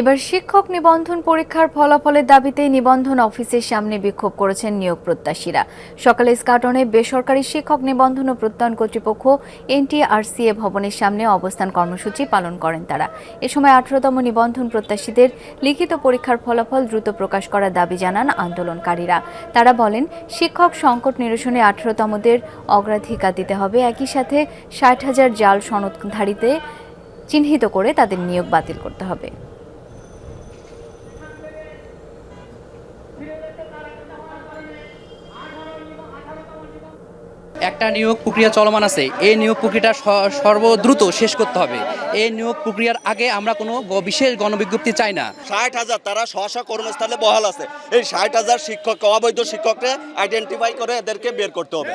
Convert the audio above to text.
এবার শিক্ষক নিবন্ধন পরীক্ষার ফলাফলের দাবিতে নিবন্ধন অফিসের সামনে বিক্ষোভ করেছেন নিয়োগ প্রত্যাশীরা। সকালে স্কাটনে বেসরকারি শিক্ষক নিবন্ধন ও প্রত্যয়ন কর্তৃপক্ষ এনটিআরসিএ ভবনের সামনে অবস্থান কর্মসূচি পালন করেন তারা। এ সময় আঠারোতম নিবন্ধন প্রত্যাশীদের লিখিত পরীক্ষার ফলাফল দ্রুত প্রকাশ করার দাবি জানান আন্দোলনকারীরা। তারা বলেন, শিক্ষক সংকট নিরসনে আঠারোতমদের অগ্রাধিকার দিতে হবে। একই সাথে ষাট হাজার জাল সনদধারীতে চিহ্নিত করে তাদের নিয়োগ বাতিল করতে হবে। একটা নিয়োগ প্রক্রিয়া চলমান আছে। এই নিয়োগ প্রক্রিয়াটা সর্বদ্রুত শেষ করতে হবে। এই নিয়োগ প্রক্রিয়ার আগে আমরা কোনো বিশেষ গণবিজ্ঞপ্তি চাই না। ষাট হাজার, তারা স্ব কর্মস্থলে বহাল আছে। এই ষাট হাজার শিক্ষক, অবৈধ শিক্ষককে আইডেন্টিফাই করে এদেরকে বের করতে হবে।